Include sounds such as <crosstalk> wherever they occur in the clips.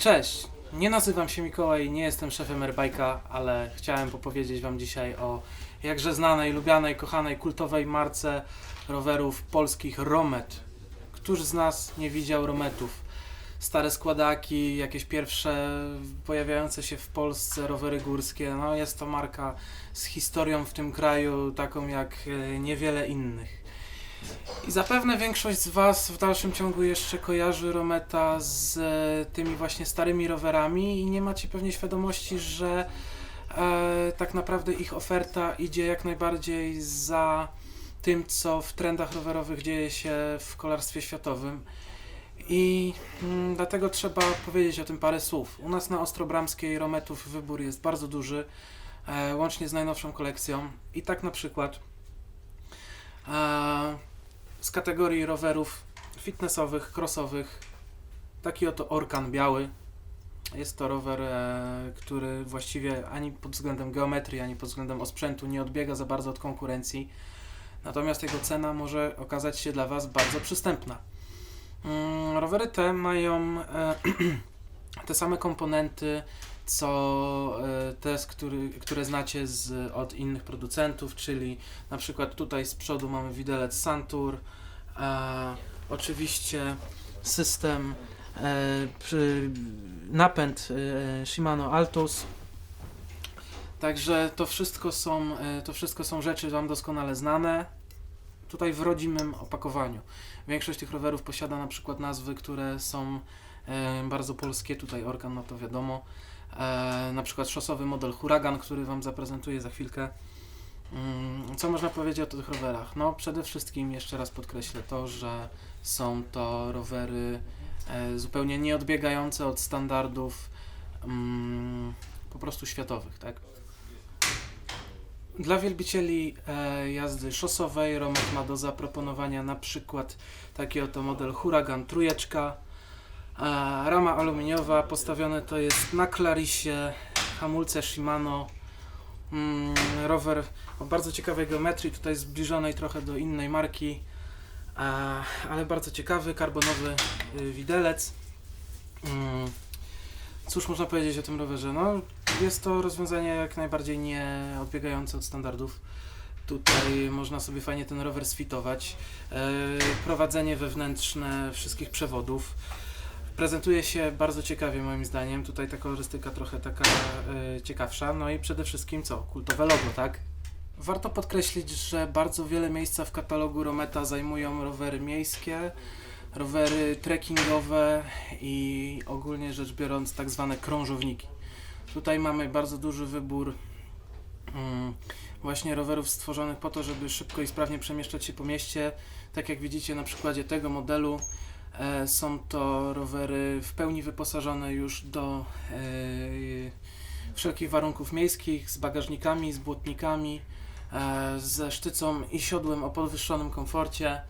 Cześć, nie nazywam się Mikołaj, nie jestem szefem Airbike'a, ale chciałem opowiedzieć Wam dzisiaj o jakże znanej, lubianej, kochanej, kultowej marce rowerów polskich Romet. Któż z nas nie widział Rometów? Stare składaki, jakieś pierwsze pojawiające się w Polsce rowery górskie. No jest to marka z historią w tym kraju, taką jak e, niewiele innych. I zapewne większość z Was w dalszym ciągu jeszcze kojarzy Rometa z e, tymi właśnie starymi rowerami i nie macie pewnie świadomości, że e, tak naprawdę ich oferta idzie jak najbardziej za tym, co w trendach rowerowych dzieje się w kolarstwie światowym. I mm, dlatego trzeba powiedzieć o tym parę słów. U nas na Ostrobramskiej Rometów wybór jest bardzo duży, e, łącznie z najnowszą kolekcją. I tak na przykład e, z kategorii rowerów fitnessowych, crossowych. Taki oto Orkan biały. Jest to rower, e, który właściwie ani pod względem geometrii, ani pod względem osprzętu nie odbiega za bardzo od konkurencji. Natomiast jego cena może okazać się dla Was bardzo przystępna. Mm, rowery te mają e, <clears throat> te same komponenty, co e, te, który, które znacie z, od innych producentów, czyli na przykład tutaj z przodu mamy widelec Santur, e, oczywiście system, e, przy, napęd e, Shimano Altus. Także to wszystko są, e, to wszystko są rzeczy Wam doskonale znane. Tutaj w rodzimym opakowaniu. Większość tych rowerów posiada na przykład nazwy, które są e, bardzo polskie. Tutaj Orkan, no to wiadomo. E, na przykład szosowy model Huragan, który Wam zaprezentuję za chwilkę. Mm, Co można powiedzieć o tych rowerach? No, przede wszystkim jeszcze raz podkreślę to, że są to rowery e, zupełnie nieodbiegające od standardów mm, po prostu światowych, tak? Dla wielbicieli e, jazdy szosowej Romet ma do zaproponowania na przykład taki oto model Huragan trójeczka. Rama aluminiowa, postawione to jest na Clarisie, hamulce Shimano. Mm, rower o bardzo ciekawej geometrii, tutaj zbliżonej trochę do innej marki, ale bardzo ciekawy, karbonowy y, widelec. Mm, cóż można powiedzieć o tym rowerze? No, jest to rozwiązanie jak najbardziej nie odbiegające od standardów. Tutaj można sobie fajnie ten rower sfitować. E, prowadzenie wewnętrzne wszystkich przewodów. Prezentuje się bardzo ciekawie moim zdaniem. Tutaj ta kolorystyka trochę taka e, ciekawsza. No i przede wszystkim co? Kultowe logo, tak? Warto podkreślić, że bardzo wiele miejsca w katalogu Rometa zajmują rowery miejskie, rowery trekkingowe i ogólnie rzecz biorąc tak zwane krążowniki. Tutaj mamy bardzo duży wybór mm, właśnie rowerów stworzonych po to, żeby szybko i sprawnie przemieszczać się po mieście. Tak jak widzicie na przykładzie tego modelu, są to rowery w pełni wyposażone już do e, wszelkich warunków miejskich, z bagażnikami, z błotnikami, e, ze sztycą i siodłem o podwyższonym komforcie,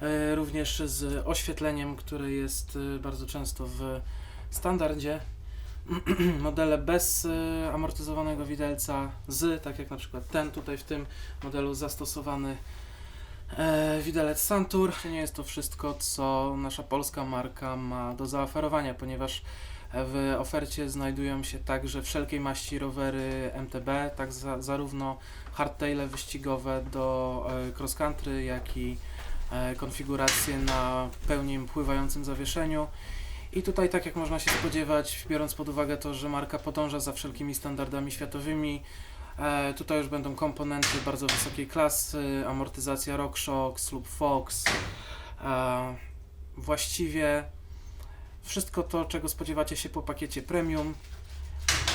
e, również z oświetleniem, które jest e, bardzo często w standardzie. <clears throat> Modele bez amortyzowanego widelca, z, tak jak na przykład ten tutaj w tym modelu zastosowany e, widelec Santur. Nie jest to wszystko, co nasza polska marka ma do zaoferowania, ponieważ w ofercie znajdują się także wszelkiej maści rowery MTB, tak za, zarówno hardtaile wyścigowe do e, cross country, jak i e, konfiguracje na pełni pływającym zawieszeniu. I tutaj, tak jak można się spodziewać, biorąc pod uwagę to, że marka podąża za wszelkimi standardami światowymi, e, tutaj już będą komponenty bardzo wysokiej klasy, amortyzacja RockShox lub Fox. E, właściwie wszystko to, czego spodziewacie się po pakiecie premium,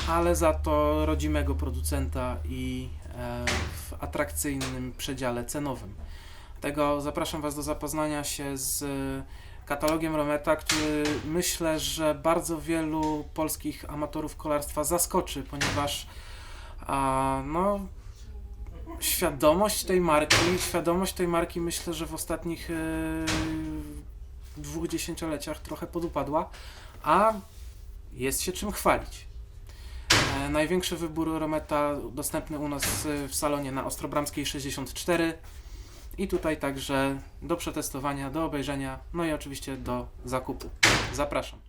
ale za to rodzimego producenta i e, w atrakcyjnym przedziale cenowym. Tego zapraszam Was do zapoznania się z katalogiem Rometa, który myślę, że bardzo wielu polskich amatorów kolarstwa zaskoczy, ponieważ a, no, świadomość tej marki, świadomość tej marki myślę, że w ostatnich e, dwóch dziesięcioleciach trochę podupadła, a jest się czym chwalić. E, największy wybór Rometa dostępny u nas e, w salonie na Ostrobramskiej 64 i tutaj także do przetestowania, do obejrzenia, no i oczywiście do zakupu. Zapraszam.